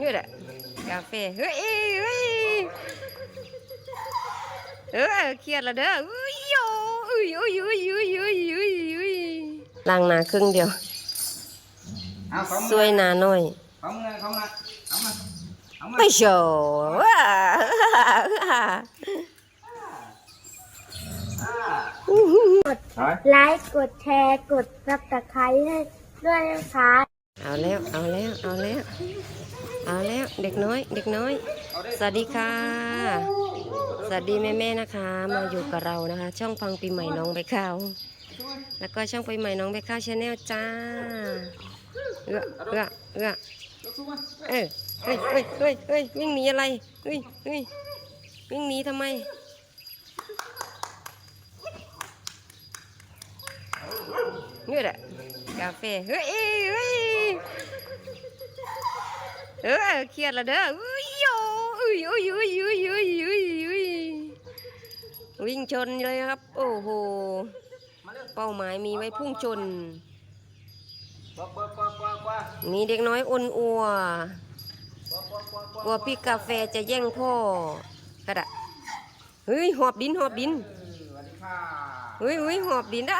นี่แหละกาแฟเฮ้ยเฮ้ยเออเครียดละเด้ออุ้ยโอ้ยอุ้ยอุ้ยอุ้ยอุ้ยอุ้ยอุ้ยล้างหน้าครึ่งเดียวเอาของสวยหน้าน้อยของเงินของมาเอามาเอามาไม่โชว์ว้าเอาไลค์กดแชร์กดซับสไครต์ให้ด้วยนะคะเอาแล้ว เอาแล้ว เอาแล้ว เอาแล้วเด็กน้อย เด็กน้อย สวัสดีค่ะ สวัสดีแม่แม่ๆนะคะ มาอยู่กับเรานะคะ ช่องฟังปีใหม่น้องใบข้าวแล้วก็ช่องปีใหม่น้องใบข้าวชาแนลจ้าเอื้อเอื้อเอื้อเออเฮ้ยเฮ้ยเฮ้ยเฮ้ยวิ่งหนีอะไรเฮ้ยเฮ้ยวิ่งหนีทำไมนี่แหละกาแฟเฮ้ยเฮ้ย เออเครียดละเด้ออุ้ยโอ้ยอุ้ยอุ้ยอุ้ยอุ้ยอุ้ยอุ้ยวิ่งชนเลยครับ โอ้โห เป้าหมายมีไว้พุ่งชน มีเด็กน้อยอ้นอัวกว่ากว่ากว่ากว่ากลัวพี่กาแฟจะแย่งพ่อกระดะเฮ้ยหอบดินหอบดินเฮ้ยเฮ้ยหอบดินได้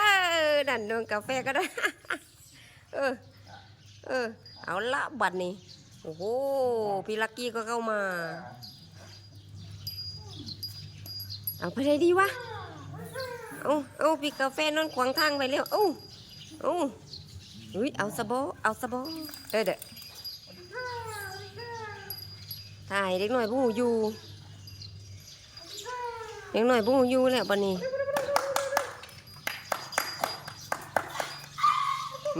ดันโดนกาแฟก็ได้ เออ เออ เอาละบัดนี้ โอ้โห พี่ลักกี้ก็เข้ามา เอาไปเลยดีวะ เอาเอาพี่กาแฟนอนขวางทางไปแล้วเอาเอาเฮ้ยเอาสะโบเอาสะโบเออเด้อถ่ายเด็กหน่อยผู้หูอยู่เด็กหน่อยผู้หูอยู่แล้วบัดนี้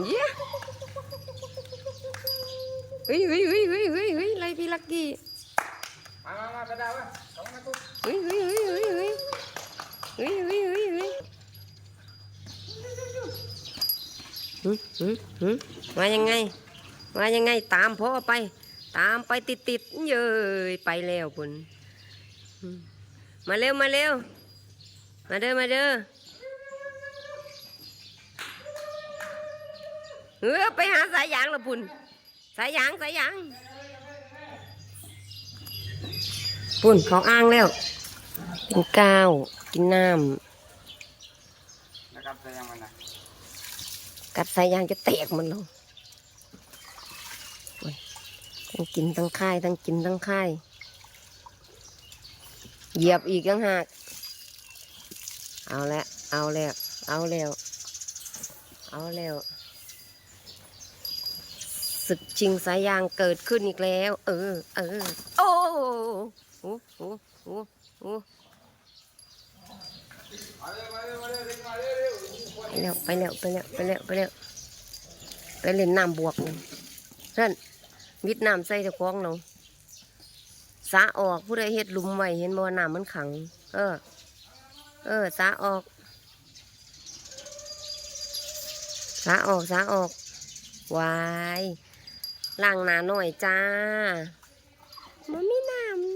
เย้เฮ้ยเฮ้ยเฮ้ย ล่พี่ลักกี้มามามาไปดาวเว้ยของมาตุ๊กเฮ้ยเฮ้ยเฮ้ยเฮ้ยเฮ้ยเฮ้ยเฮ้ยเฮ้ยเฮ้ยหึหึหึมายังไง มายังไงตามพ่อไป ตามไปติดติดๆเย้ยไปแล้วคุณหึมาเร็วมาเร็ว มาเด้อมาเด้อเออไปหาสายยางละพุ่นสายยางสายยาง พุ่นเขาอ้างแล้วเป็นก้าว กินน้นะครับแต่ยังมันนะำกัดสายยางจะแตกหมันแล้วโอ้ยทั้งกินทั้งค่ายทั้งกินทั้งค่ายเหยียบอีกยังหากเอาแล้วเอาแล้วเอาแล้วเอาแล้วศึกชิงสายยางเกิดขึ้นอีกแล้ว เออ เออ โอ้ โหโอ้โอ้โหมาเร็วมาเร็วมาเร็วเร็วมาเร็วเร็วไปแล้วไปแล้วไปแล้วไปแล้วไปแล้วไปเล่นน้ำบวกนี่นั่นมิดน้ำใส่ตะกองเราสาออกผู้ใดเฮ็ดลุมไว้เห็นบ่ว่าน้ำมันขัง เออ เออสาออกสาออกสาออกวายล้างหนาหน่อยจ้ามันไมีน้ำ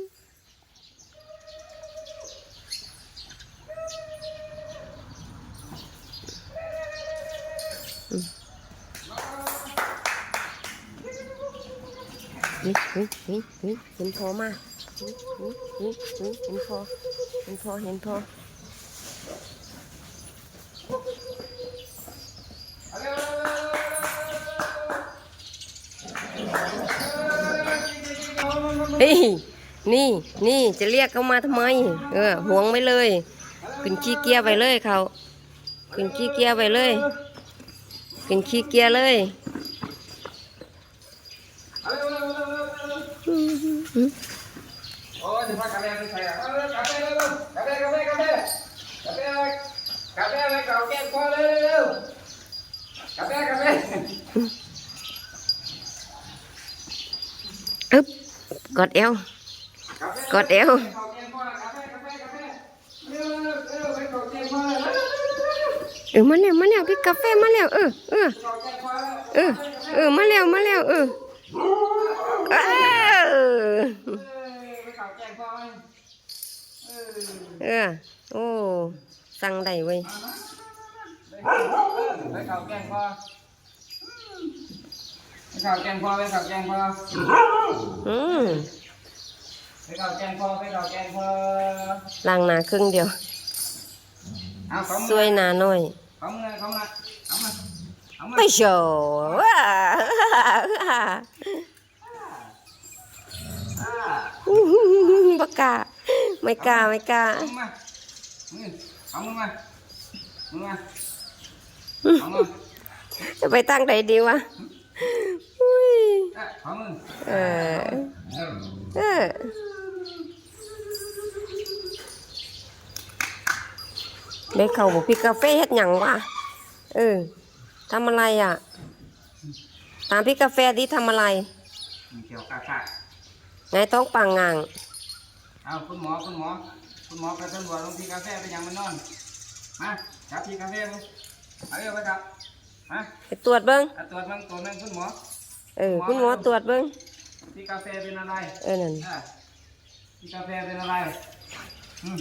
นี่นี่นี่นี่เห็นพอมานี่นี่นี่เห็นพอเห็นพอเห็นพอเฮ้ยนี่นี่จะเรียกเขามาทำไม เออห่วงไปเลยขึ้นขี้เกียร์ไปเลยเขาขึ้นขี้เกียร์ไปเลยขึ้นขี้เกียร์เลย โอ้ยจะพากาแฟไปใส่อะเอาเร็วกาแฟเร็วเร็วกาแฟกาแฟกาแฟกาแฟอะไรกาแฟอะไรเก่าแก้มคอเร็วเร็วกาแฟกาแฟอึ๊บกดเอวกดเอว เก่าแก้มคอนะกาแฟกาแฟกาแฟเร็วเร็วเร็วไปเก่าแก้มคอเลยเร็วเออมาแล้วมาแล้วพี่กาแฟมาแล้วเออเออเก่าแก้มคอแล้ว เออเออมาแล้วมาแล้วเออเออเอ้ยไปเก่าแก้มคอเลย เออเออ โอ้ สั่งได้เว้ยไปเก่าแก้มคอเข่าวแกงพอไปข่าวแกงพออืมไปข่าวแกงพอไปข่าวแกงพอล้างหน้าครึ่งเดียวเอาของสวยหน้าหน่อยของเงินของเงินเอามาเอามาไปโชว์ว้าอ่าบกล้า ไม่กล้าไม่กล้าเอามามึงเอามึงมามึงมาเอามาจะไปตั้งไหนดีวะอุ้ยเอ้ยเอามึงเออเออเออได้เข้าบอกพี่กาแฟเฮ็ดหยังวะเออทำอะไรอะ ตามพี่กาแฟดิทำอะไรมีเกี่ยวกับค่ะไงท้องปังงาง เอาคุณหมอคุณหมอ คุณหมอไปตำรวจลงที่กาแฟไปยังมันนอนมาจับที่กาแฟมึงเอาเร็วไปจับมาไปตรวจเบิ้งเอาตรวจมึงตรวจมึงคุณหมอ เออคุณหมอตรวจเบิ้งที่กาแฟเป็นอะไรเออนั่นอะที่กาแฟเป็นอะไรอืม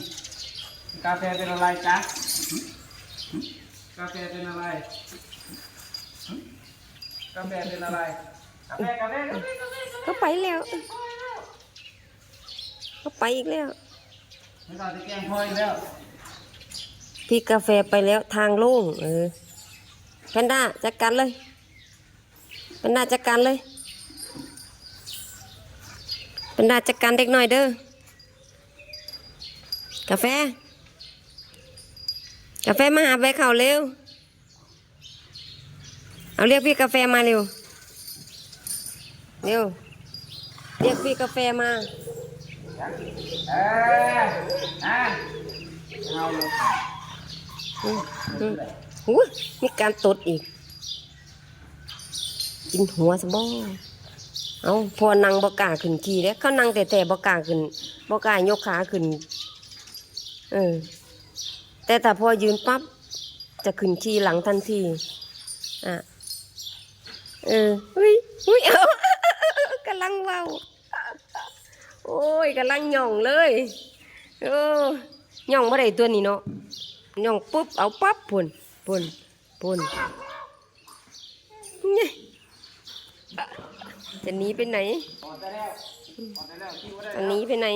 ที่กาแฟเป็นอะไรจ๊ะหึหึกาแฟเป็นอะไรหึกาแฟเป็นอะไรกาแฟกาแฟกาแฟกาแฟกาแฟเขาไปแล้ว เขาไปอีกแล้วไม่ต้องจะแกล้งพ่ออีกแล้วพี่กาแฟไปแล้วทางโล่งเออแพนด้าจัดการเลยแพนด้าจัดการเลยแพนด้าจัดการเด็กหน่อยเด้อกาแฟ กาแฟมาหาใบเข่าเร็ว เอาเรียกพี่กาแฟมาเร็ว เร็ว เรียกพี่กาแฟมา เอออะเอาลยอืมอืมหูมีการตดอีก กินหัวสบองเอาพอนั่งบกาขึ้นขี่แล้วเขานั่งแต่แต่บกาขึ้นบกายกขาขึ้น เออ แต่ถ้าพอยืนปั๊บจะขึ้นขี่หลังทันทีอะเอออุ้ยอุ้ยเอากำลังเว้า โอ้ยกำลังหย่องเลยโอ้หย่องบ่ได้ตัวนี้เนาะย่องปุ๊บเอาปั๊บพุ่นพุ่นพุ่นเนี่ยจะหนีไปไหนอได้แล้วพอได้แล้วคิดว่าได้จะหนีไปไหน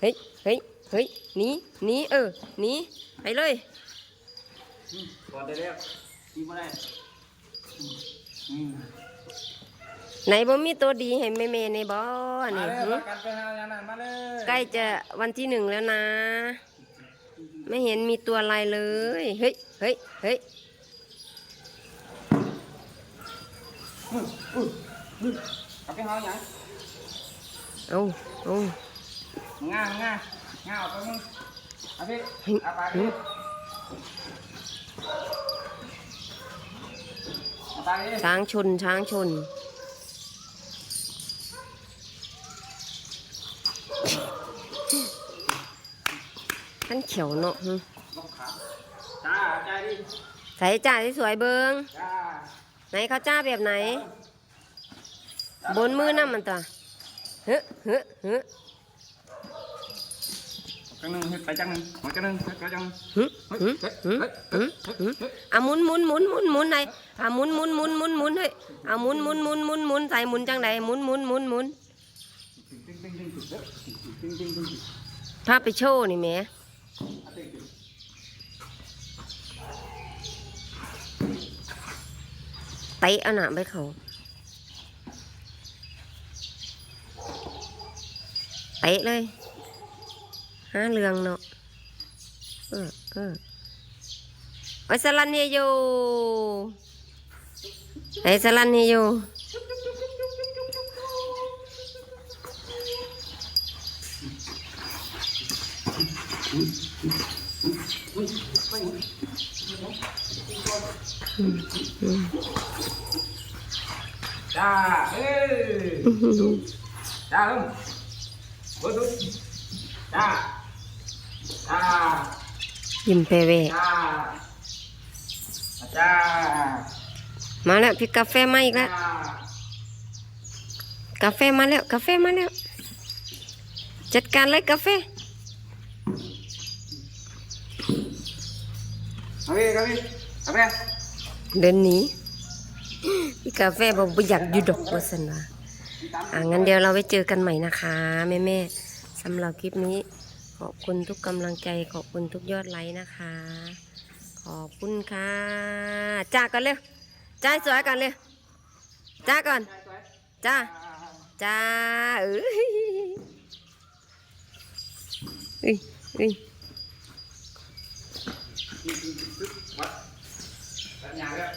เฮ้ยเฮ้ยเฮ้ยหนีหนีเออหนีไปเลยอืมพอได้แล้วคิดว่าได้ ไหนบ่มีตัวดีให้แม่เมในบ่มานี่เลยหึประกันไปหาอย่างนั้นมาเลยใกล้จะวันที่หนึ่งแล้วนะ ไม่เห็นมีตัวอะไรเลย เฮ้ยเฮ้ยเฮ้ยเอาไปหาอย่างเอาเอาง่าง่าง่าเอาไปมึงเอาไปเฮ้ยเอาไปเฮ้ยเอาไปดิช้างชนช้างชนันเขียวเนาะจ้าจ้าดิใส่จ่าสวยเบิงจ้ไหนเขาจ้าแบบไหน บนมือน้ำมันตัวเฮ้เฮ้เฮ้จังนึงไปจังนึงหัวจังนึงไปจังนึงอะหมุนหมุนหมุนหมุนหมุนไหนอะหมุนหมุนหมุนหมุนหมุนเฮ้ยอะหมุนหมุนหมุนหมุนหมุนใส่หมุนจังไหนหมุนหมุนหมุนหมุนถ้าไปโชว์นี่แม่ ตะเอาหนาไปเขาเตะเลยห้าเรืองเนาะเออเออไอ้สลันเฮโยไอ้สลันเฮโย嗯 จ้าเอ้ยจ้าลงบดูจ้าจ้ายิ้มเปเวจ้าจ้ามาแล้วพี่กาแฟมาอีกแล้วกาแฟมาแล้วกาแฟมาแล้วจัดการเลยกาแฟเอาไปเอาไป เอาไปเดินหนีอีกาแฟบอกบ่อยากอยู่ดอกว่าสันว่าอ่างั้นเดี๋ยวเราไว้เจอกันใหม่นะคะแม่แม่สำหรับคลิปนี้ ขอบคุณทุกกำลังใจขอบคุณทุกยอดไลค์นะคะ ขอบคุณค่ะจ้าก่อนเร็วจ้าสวยก่อนเร็วจ้าก่อนจ้าจ้าเอ้ยเอ้ยเอ้ย ญาแล้ว